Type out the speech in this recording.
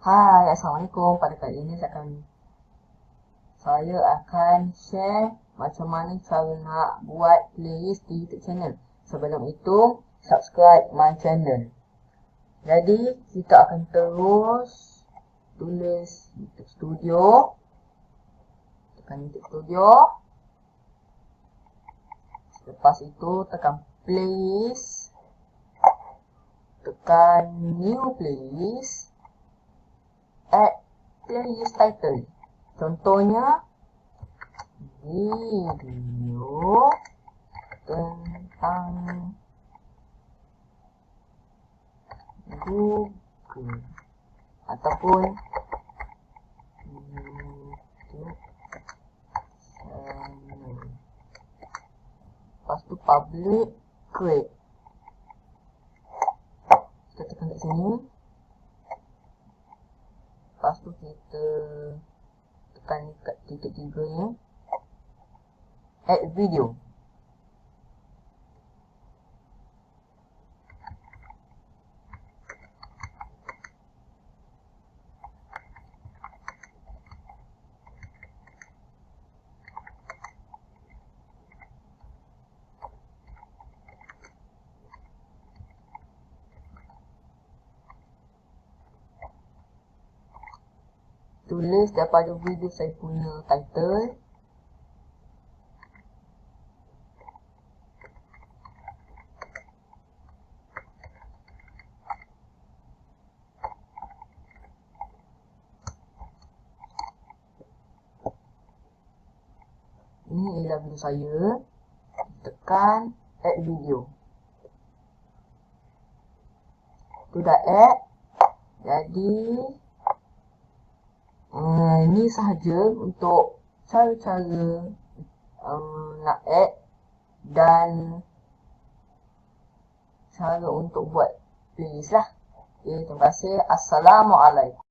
Hai, Assalamualaikum. Pada kali ini saya akan saya akan share macam mana cara nak buat playlist di YouTube channel. Sebelum itu, subscribe my channel. Jadi, kita akan terus tulis YouTube Studio. Tekan YouTube Studio. Lepas itu, tekan playlist. Tekan new playlist add playlist title. Contohnya video tentang Google ataupun. Lepas tu public create. Kita tekan kat sini. Lepas tu kita tekan kat titik tiga ni. Add video. Tulis daripada video saya punya title. Ini ialah video saya. Tekan add video. Sudah add. Jadi uh, ini sahaja untuk cara-cara um, nak add dan cara untuk buat playlist lah. Okay, terima kasih. Assalamualaikum.